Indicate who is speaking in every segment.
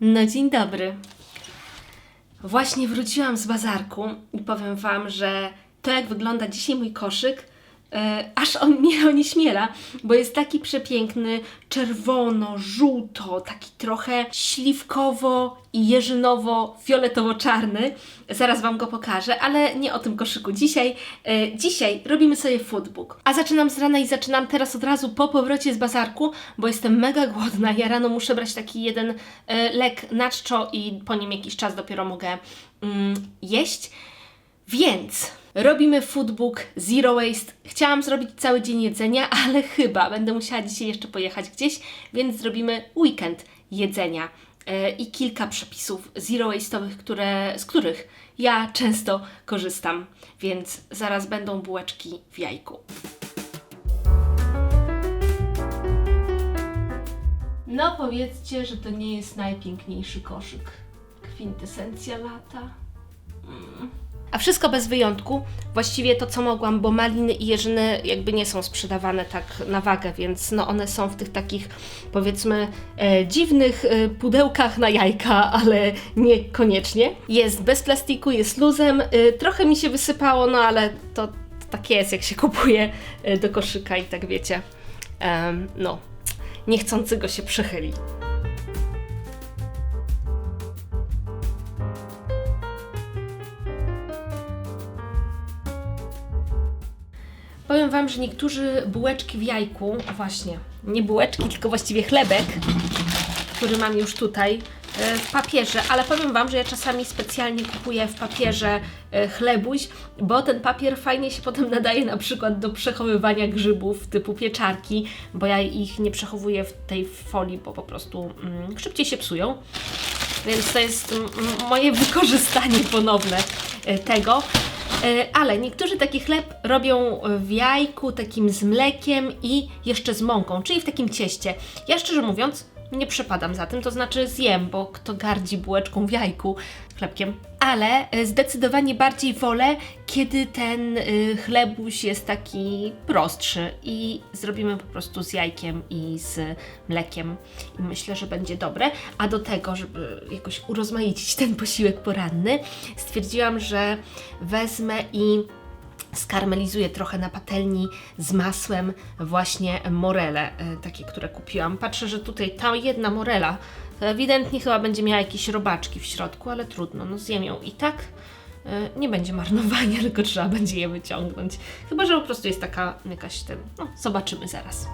Speaker 1: No dzień dobry. Właśnie wróciłam z bazarku i powiem Wam, że to jak wygląda dzisiaj mój koszyk, aż on mnie onieśmiela, bo jest taki przepiękny, czerwono, żółto, taki trochę śliwkowo i jeżynowo-fioletowo-czarny. Zaraz Wam go pokażę, ale nie o tym koszyku dzisiaj. E, dzisiaj robimy sobie foodbook. A zaczynam z rana i zaczynam teraz od razu po powrocie z bazarku, bo jestem mega głodna. Ja rano muszę brać taki jeden e, lek na czczo i po nim jakiś czas dopiero mogę mm, jeść. Więc robimy foodbook Zero Waste. Chciałam zrobić cały dzień jedzenia, ale chyba będę musiała dzisiaj jeszcze pojechać gdzieś, więc zrobimy weekend jedzenia e, i kilka przepisów zero waste'owych, które, z których ja często korzystam. Więc zaraz będą bułeczki w jajku. No powiedzcie, że to nie jest najpiękniejszy koszyk. Kwintesencja lata. A wszystko bez wyjątku, właściwie to co mogłam, bo maliny i jeżyny jakby nie są sprzedawane tak na wagę, więc no one są w tych takich powiedzmy e, dziwnych e, pudełkach na jajka, ale niekoniecznie. Jest bez plastiku, jest luzem, e, trochę mi się wysypało, no ale to, tak jest, jak się kupuje e, do koszyka i tak wiecie, em, no, niechcący go się przechyli. Powiem Wam, że niektórzy bułeczki w jajku, właśnie, nie bułeczki, tylko właściwie chlebek, który mam już tutaj e, w papierze, ale powiem Wam, że ja czasami specjalnie kupuję w papierze e, chlebuś, bo ten papier fajnie się potem nadaje na przykład do przechowywania grzybów typu pieczarki, bo ja ich nie przechowuję w tej folii, bo po prostu mm, szybciej się psują. Więc to jest mm, moje wykorzystanie ponowne e, tego. E, Ale niektórzy taki chleb robią w jajku, takim z mlekiem i jeszcze z mąką, czyli w takim cieście. Ja szczerze mówiąc, nie przepadam za tym, to znaczy zjem, bo kto gardzi bułeczką w jajku, chlebkiem. Ale e, zdecydowanie bardziej wolę, kiedy ten y, chlebuś jest taki prostszy i zrobimy po prostu z jajkiem i z mlekiem. I myślę, że będzie dobre. A do tego, żeby jakoś urozmaicić ten posiłek poranny, stwierdziłam, że wezmę i skarmelizuję trochę na patelni z masłem właśnie morele, e, takie, które kupiłam. Patrzę, że tutaj ta jedna morela ewidentnie chyba będzie miała jakieś robaczki w środku, ale trudno, no zjem ją i tak. E, Nie będzie marnowania, tylko trzeba będzie je wyciągnąć. Chyba, że po prostu jest taka jakaś ten. No, zobaczymy zaraz.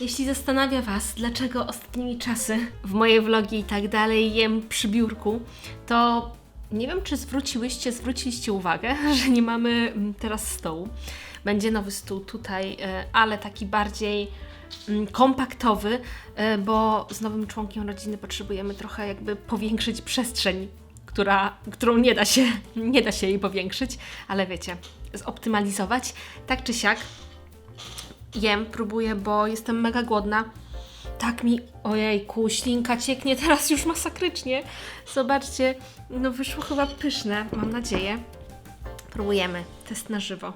Speaker 1: Jeśli zastanawia Was, dlaczego ostatnimi czasy w moje vlogi i tak dalej jem przy biurku, to nie wiem, czy zwróciłyście, zwróciliście uwagę, że nie mamy mm, teraz stołu. Będzie nowy stół tutaj, e, ale taki bardziej mm, kompaktowy, e, bo z nowym członkiem rodziny potrzebujemy trochę jakby powiększyć przestrzeń, która, którą nie da się, nie da się jej powiększyć, ale wiecie, zoptymalizować. Tak czy siak, jem, próbuję, bo jestem mega głodna. tak mi, ojejku, ślinka cieknie teraz już masakrycznie. Zobaczcie, no wyszło chyba pyszne, mam nadzieję. Próbujemy, test na żywo.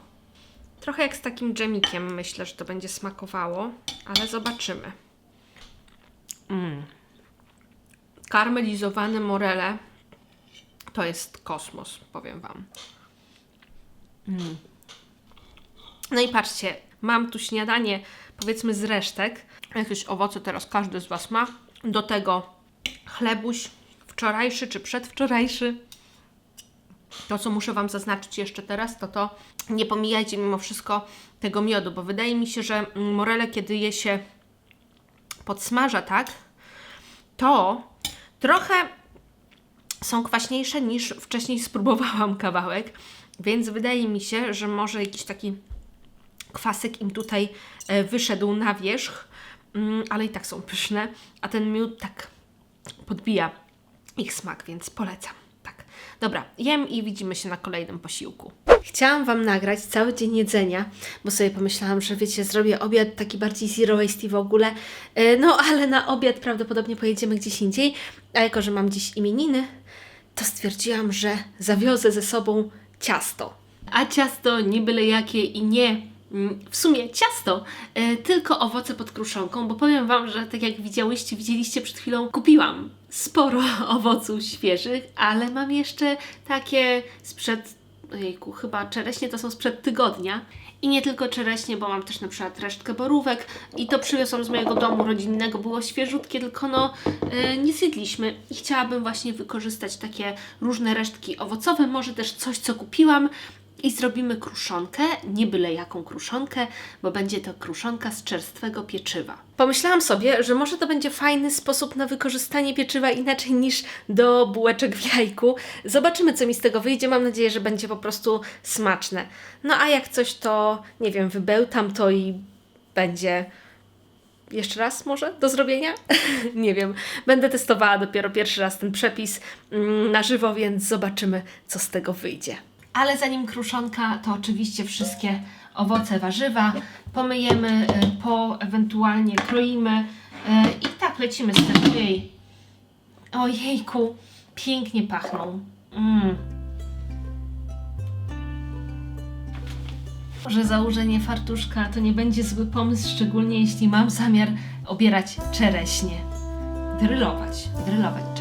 Speaker 1: Trochę jak z takim dżemikiem myślę, że to będzie smakowało, ale zobaczymy. Mm. Karmelizowane morele to jest kosmos, powiem Wam. Mm. No i patrzcie, mam tu śniadanie, powiedzmy z resztek. Jakieś owoce teraz każdy z Was ma. Do tego chlebuś wczorajszy czy przedwczorajszy. To, co muszę Wam zaznaczyć jeszcze teraz, to to nie pomijajcie mimo wszystko tego miodu, bo wydaje mi się, że morele, kiedy je się podsmaża, tak, to trochę są kwaśniejsze niż wcześniej spróbowałam kawałek, więc wydaje mi się, że może jakiś taki kwasek im tutaj e, wyszedł na wierzch, mm, ale i tak są pyszne, a ten miód tak podbija ich smak, więc polecam. Tak. Dobra, jem i widzimy się na kolejnym posiłku. Chciałam Wam nagrać cały dzień jedzenia, bo sobie pomyślałam, że wiecie, zrobię obiad taki bardziej zero waste w ogóle. E, No, ale na obiad prawdopodobnie pojedziemy gdzieś indziej, a jako, że mam dziś imieniny, to stwierdziłam, że zawiozę ze sobą ciasto. A ciasto nie byle jakie i nie w sumie ciasto, e, tylko owoce pod kruszonką, bo powiem Wam, że tak jak widziałyście, widzieliście przed chwilą, kupiłam sporo owoców świeżych, ale mam jeszcze takie sprzed, ojejku, chyba czereśnie to są sprzed tygodnia. I nie tylko czereśnie, bo mam też na przykład resztkę borówek i to przywiozłam z mojego domu rodzinnego, było świeżutkie, tylko no e, nie zjedliśmy i chciałabym właśnie wykorzystać takie różne resztki owocowe, może też coś, co kupiłam i zrobimy kruszonkę, nie byle jaką kruszonkę, bo będzie to kruszonka z czerstwego pieczywa. Pomyślałam sobie, że może to będzie fajny sposób na wykorzystanie pieczywa inaczej niż do bułeczek w jajku. Zobaczymy, co mi z tego wyjdzie. Mam nadzieję, że będzie po prostu smaczne. No a jak coś, to nie wiem, wybełtam to i będzie jeszcze raz może do zrobienia? nie wiem. Będę testowała dopiero pierwszy raz ten przepis mm, na żywo, więc zobaczymy, co z tego wyjdzie. Ale zanim kruszonka, to oczywiście wszystkie owoce, warzywa pomyjemy, y, po ewentualnie kroimy y, i tak lecimy z tym. Ojej. Ojejku, pięknie pachną. Mm. Może założenie fartuszka to nie będzie zły pomysł, szczególnie jeśli mam zamiar obierać czereśnie. Drylować, drylować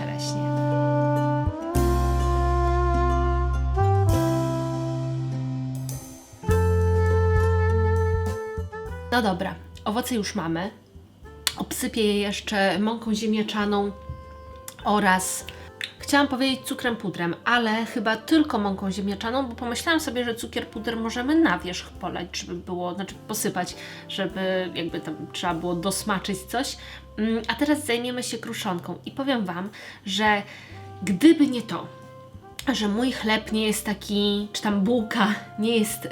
Speaker 1: No dobra, owoce już mamy. Obsypię je jeszcze mąką ziemniaczaną oraz chciałam powiedzieć cukrem pudrem, ale chyba tylko mąką ziemniaczaną, bo pomyślałam sobie, że cukier puder możemy na wierzch polać, żeby było, znaczy posypać, żeby jakby tam trzeba było dosmaczyć coś. Mm, A teraz zajmiemy się kruszonką i powiem Wam, że gdyby nie to, że mój chleb nie jest taki, czy tam bułka nie jest y,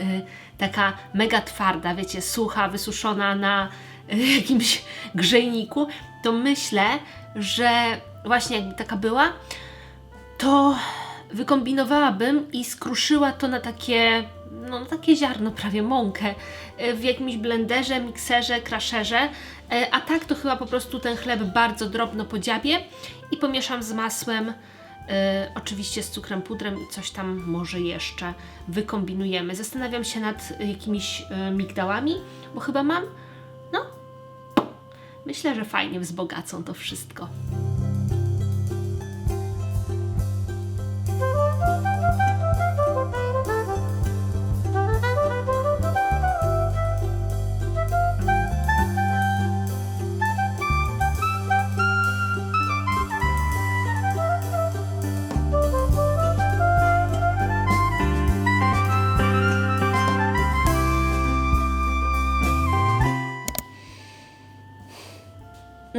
Speaker 1: taka mega twarda, wiecie, sucha, wysuszona na y, jakimś grzejniku, to myślę, że właśnie jakby taka była, to wykombinowałabym i skruszyła to na takie, no na takie ziarno, prawie mąkę, y, w jakimś blenderze, mikserze, krasherze, y, a tak to chyba po prostu ten chleb bardzo drobno podziabię i pomieszam z masłem, E, oczywiście z cukrem pudrem i coś tam może jeszcze wykombinujemy. Zastanawiam się nad jakimiś e, migdałami, bo chyba mam. No, myślę, że fajnie wzbogacą to wszystko.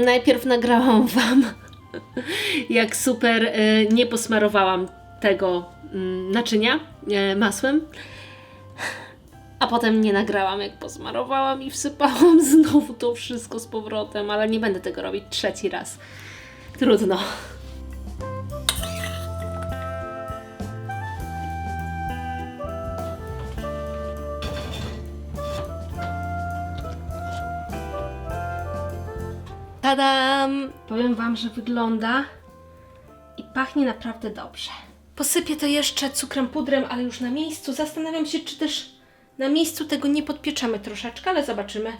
Speaker 1: Najpierw nagrałam Wam, jak super e, nie posmarowałam tego mm, naczynia e, masłem. A potem nie nagrałam, jak posmarowałam i wsypałam znowu to wszystko z powrotem, ale nie będę tego robić trzeci raz. Trudno. Tadam! Powiem Wam, że wygląda i pachnie naprawdę dobrze. Posypię to jeszcze cukrem pudrem, ale już na miejscu. Zastanawiam się, czy też na miejscu tego nie podpieczemy troszeczkę, ale zobaczymy.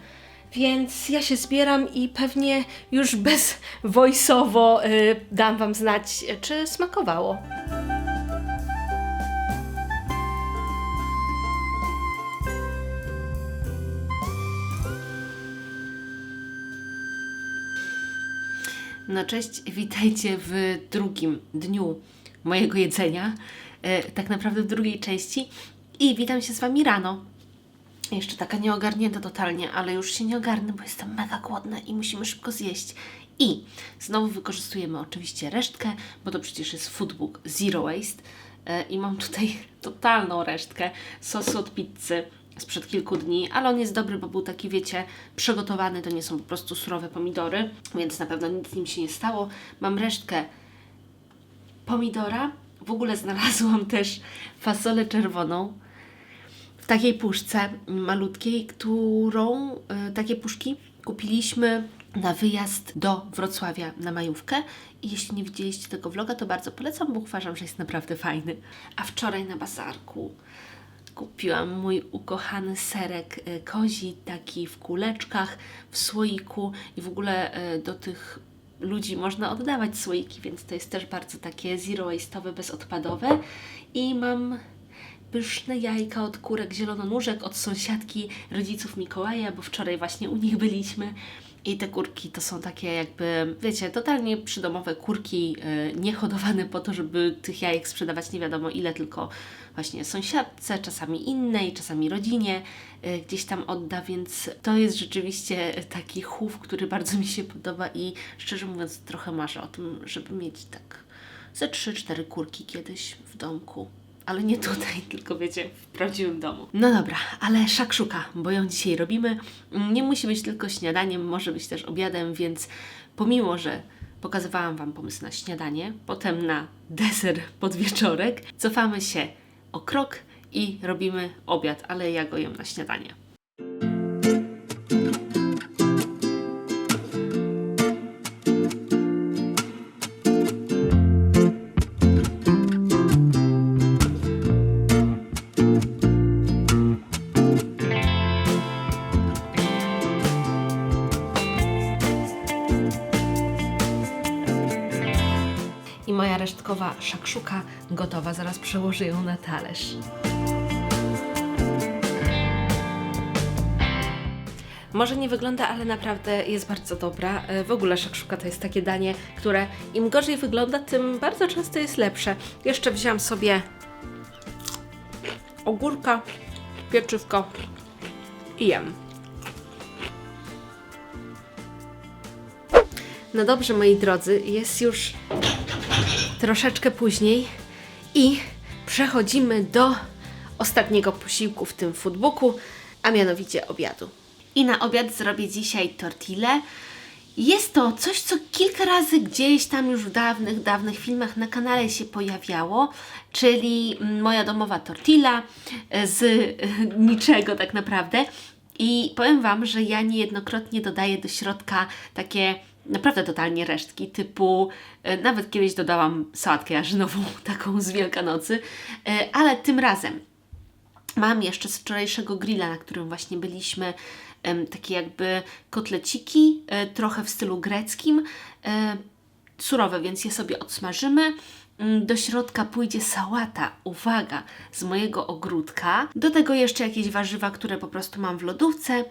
Speaker 1: Więc ja się zbieram i pewnie już bez voiceowo y, dam Wam znać, czy smakowało. No cześć, witajcie w drugim dniu mojego jedzenia, e, tak naprawdę w drugiej części i witam się z Wami rano. Jeszcze taka nieogarnięta totalnie, ale już się nie ogarnę, bo jestem mega głodna i musimy szybko zjeść. I znowu wykorzystujemy oczywiście resztkę, bo to przecież jest foodbook Zero Waste e, i mam tutaj totalną resztkę sosu od pizzy sprzed kilku dni, ale on jest dobry, bo był taki, wiecie, przygotowany, to nie są po prostu surowe pomidory, więc na pewno nic nim się nie stało. Mam resztkę pomidora, w ogóle znalazłam też fasolę czerwoną w takiej puszce malutkiej, którą, e, takie puszki kupiliśmy na wyjazd do Wrocławia na majówkę i jeśli nie widzieliście tego vloga, to bardzo polecam, bo uważam, że jest naprawdę fajny. A wczoraj na bazarku kupiłam mój ukochany serek e, kozi, taki w kuleczkach, w słoiku i w ogóle e, do tych ludzi można oddawać słoiki, więc to jest też bardzo takie zero waste'owe, bezodpadowe. I mam pyszne jajka od kurek zielononóżek od sąsiadki rodziców Mikołaja, bo wczoraj właśnie u nich byliśmy. I te kurki to są takie jakby, wiecie, totalnie przydomowe kurki, yy, niehodowane po to, żeby tych jajek sprzedawać nie wiadomo ile, tylko właśnie sąsiadce, czasami innej, czasami rodzinie yy, gdzieś tam odda, więc to jest rzeczywiście taki chów, który bardzo mi się podoba i szczerze mówiąc trochę marzę o tym, żeby mieć tak ze 3-4 kurki kiedyś w domku. Ale nie tutaj, tylko wiecie, w prawdziwym domu. No dobra, ale szakszuka, bo ją dzisiaj robimy. Nie musi być tylko śniadaniem, może być też obiadem, więc pomimo, że pokazywałam Wam pomysł na śniadanie, potem na deser pod wieczorek, cofamy się o krok i robimy obiad, ale ja go jem na śniadanie. Szakszuka gotowa, zaraz przełożę ją na talerz. Może nie wygląda, ale naprawdę jest bardzo dobra. E, W ogóle szakszuka to jest takie danie, które im gorzej wygląda, tym bardzo często jest lepsze. Jeszcze wziąłam sobie ogórka, pieczywko i jem. No dobrze, moi drodzy, jest już troszeczkę później i przechodzimy do ostatniego posiłku w tym foodbooku, a mianowicie obiadu. I na obiad zrobię dzisiaj tortille. Jest to coś, co kilka razy gdzieś tam już w dawnych, dawnych filmach na kanale się pojawiało, czyli mm, moja domowa tortilla e, z e, niczego tak naprawdę. I powiem Wam, że ja niejednokrotnie dodaję do środka takie naprawdę totalnie resztki, typu e, nawet kiedyś dodałam sałatkę jarzynową, taką z Wielkanocy, e, ale tym razem mam jeszcze z wczorajszego grilla, na którym właśnie byliśmy, takie jakby kotleciki, e, trochę w stylu greckim, surowe, więc je sobie odsmażymy. Mm, Do środka pójdzie sałata, uwaga, z mojego ogródka. Do tego jeszcze jakieś warzywa, które po prostu mam w lodówce.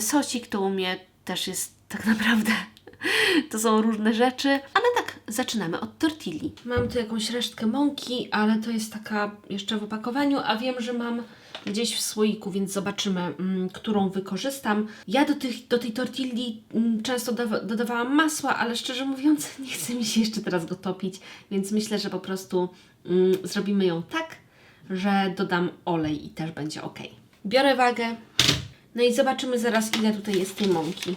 Speaker 1: Sosik to u mnie też jest tak naprawdę. To są różne rzeczy, ale tak, zaczynamy od tortilli. Mam tu jakąś resztkę mąki, ale to jest taka jeszcze w opakowaniu, a wiem, że mam gdzieś w słoiku, więc zobaczymy, mm, którą wykorzystam. Ja do, tych, do tej tortilli mm, często dodawa- dodawałam masła, ale szczerze mówiąc nie chce mi się jeszcze teraz go topić, więc myślę, że po prostu mm, zrobimy ją tak, że dodam olej i też będzie ok. Biorę wagę, no i zobaczymy zaraz, ile tutaj jest tej mąki.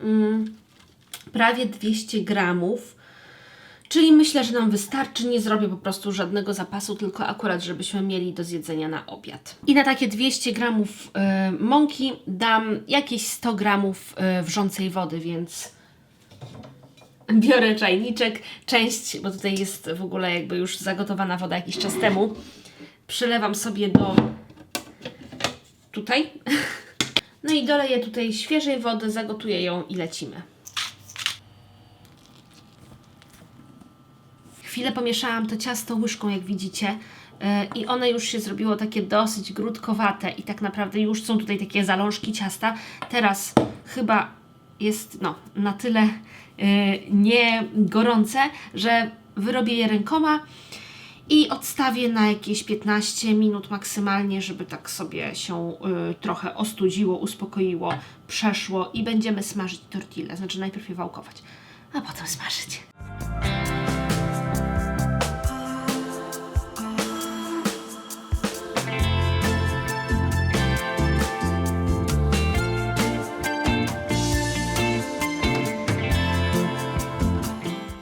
Speaker 1: Mm, prawie 200 gramów. Czyli myślę, że nam wystarczy. Nie zrobię po prostu żadnego zapasu, tylko akurat, żebyśmy mieli do zjedzenia na obiad. I na takie 200 gramów e, mąki dam jakieś 100 gramów e, wrzącej wody, więc biorę czajniczek, część, bo tutaj jest w ogóle jakby już zagotowana woda jakiś czas temu. Przylewam sobie do tutaj. No i doleję tutaj świeżej wody, zagotuję ją i lecimy. Chwilę pomieszałam to ciasto łyżką, jak widzicie. yy, I one już się zrobiło takie dosyć grudkowate i tak naprawdę już są tutaj takie zalążki ciasta. Teraz chyba jest no, na tyle yy, nie gorące, że wyrobię je rękoma i odstawię na jakieś 15 minut maksymalnie, żeby tak sobie się y, trochę ostudziło, uspokoiło, przeszło i będziemy smażyć tortille. Znaczy najpierw je wałkować, a potem smażyć.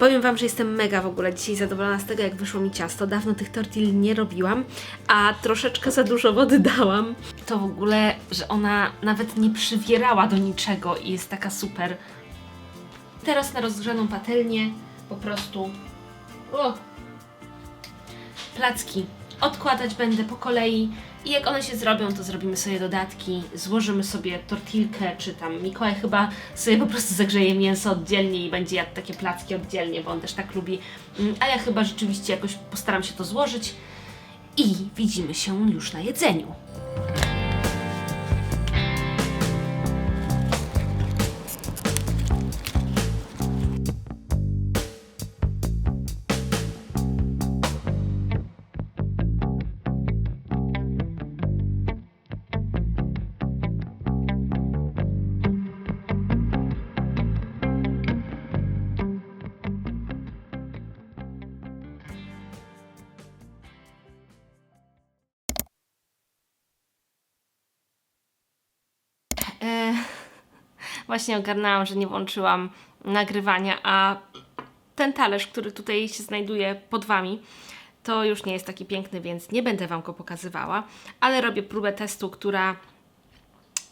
Speaker 1: Powiem Wam, że jestem mega w ogóle dzisiaj zadowolona z tego, jak wyszło mi ciasto. Dawno tych tortill nie robiłam, a troszeczkę za dużo wody dałam. To w ogóle, że ona nawet nie przywierała do niczego i jest taka super. Teraz na rozgrzaną patelnię po prostu o, placki odkładać będę po kolei i jak one się zrobią, to zrobimy sobie dodatki, złożymy sobie tortilkę, czy tam Mikołaj chyba sobie po prostu zagrzeje mięso oddzielnie i będzie jadł takie placki oddzielnie, bo on też tak lubi, Mm, a ja chyba rzeczywiście jakoś postaram się to złożyć i widzimy się już na jedzeniu. Właśnie ogarnęłam, że nie włączyłam nagrywania, a ten talerz, który tutaj się znajduje pod Wami, to już nie jest taki piękny, więc nie będę Wam go pokazywała, ale robię próbę testu, która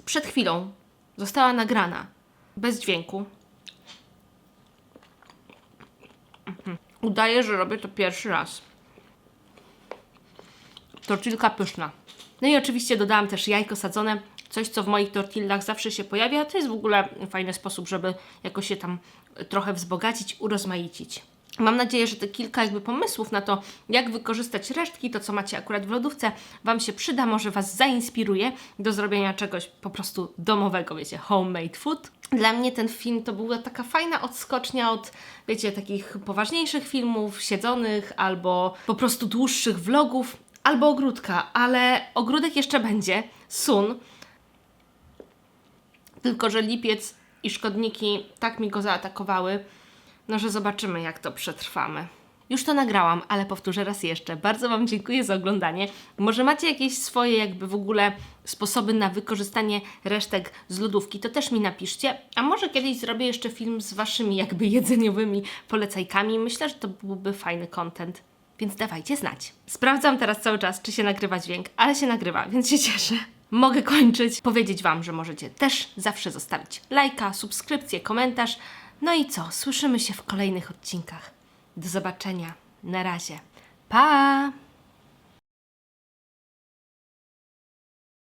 Speaker 1: przed chwilą została nagrana bez dźwięku. Udaję, że robię to pierwszy raz. Tortilka pyszna. No i oczywiście dodałam też jajko sadzone, coś co w moich tortillach zawsze się pojawia. To jest w ogóle fajny sposób, żeby jakoś się tam trochę wzbogacić, urozmaicić. Mam nadzieję, że te kilka jakby pomysłów na to, jak wykorzystać resztki, to co macie akurat w lodówce, Wam się przyda, może Was zainspiruje do zrobienia czegoś po prostu domowego, wiecie, homemade food. Dla mnie ten film to była taka fajna odskocznia od, wiecie, takich poważniejszych filmów, siedzonych albo po prostu dłuższych vlogów, albo ogródka, ale ogródek jeszcze będzie, sun, tylko, że lipiec i szkodniki tak mi go zaatakowały, no że zobaczymy, jak to przetrwamy. Już to nagrałam, ale powtórzę raz jeszcze. Bardzo Wam dziękuję za oglądanie. Może macie jakieś swoje, jakby w ogóle sposoby na wykorzystanie resztek z lodówki, to też mi napiszcie. A może kiedyś zrobię jeszcze film z Waszymi, jakby jedzeniowymi polecajkami. Myślę, że to byłby fajny content. Więc dawajcie znać. Sprawdzam teraz cały czas, czy się nagrywa dźwięk, ale się nagrywa, więc się cieszę. Mogę kończyć. Powiedzieć Wam, że możecie też zawsze zostawić lajka, subskrypcję, komentarz. No i co? Słyszymy się w kolejnych odcinkach. Do zobaczenia. Na razie. Pa!